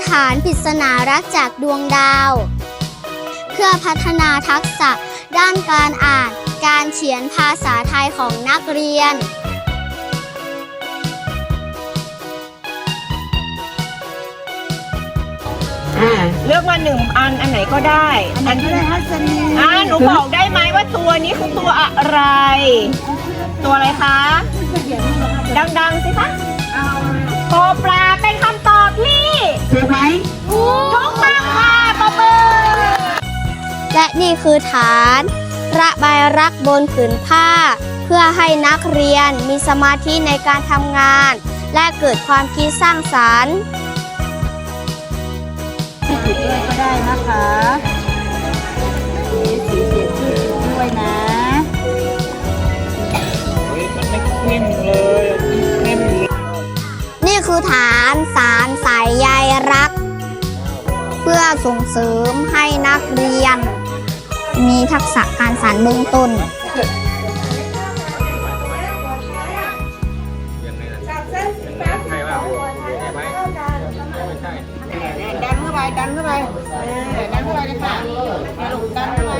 คือฐานปริศนารักจากดวงดาว เพื่อพัฒนาทักษะด้านการอ่าน การเขียนภาษาไทยของนักเรียน อ่าเลือกมาหนึ่งอันอันไหนก็ได้ อันที่อ่าหนูบอกได้ไหมว่าตัวนี้คือตัวอะไร ตัวอะไรคะ ดังๆสิคะ นี่คือฐาน ระบายรักบนผืนผ้า เพื่อให้นักเรียนมีสมาธิในการทำงาน และเกิดความคิดสร้างสรรค์ผิดด้วยก็ได้นะคะมีสีเขียนชื่อถูกด้วยนะนี่คือฐานสารสายใยรัก เพื่อส่งเสริมให้นักเรียน มีทักษะการสารเบื้องต้น ดันเข้าไป ดันเข้าไปเออดันเข้าไปเลยค่ะเนี่ยลูกดันเข้าไป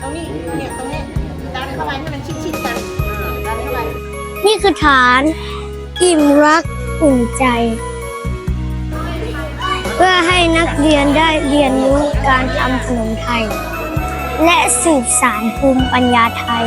ตรงนี้ เนี่ย ตรงนี้ ดันเข้าไปให้มันชิดๆกันเออดันเข้าไป นี่คือฐาน อิ่มรักอุ่นใจ เพื่อให้นักเรียนได้เรียนรู้การทำขนมไทย และสืบสารภูมิปัญญาไทย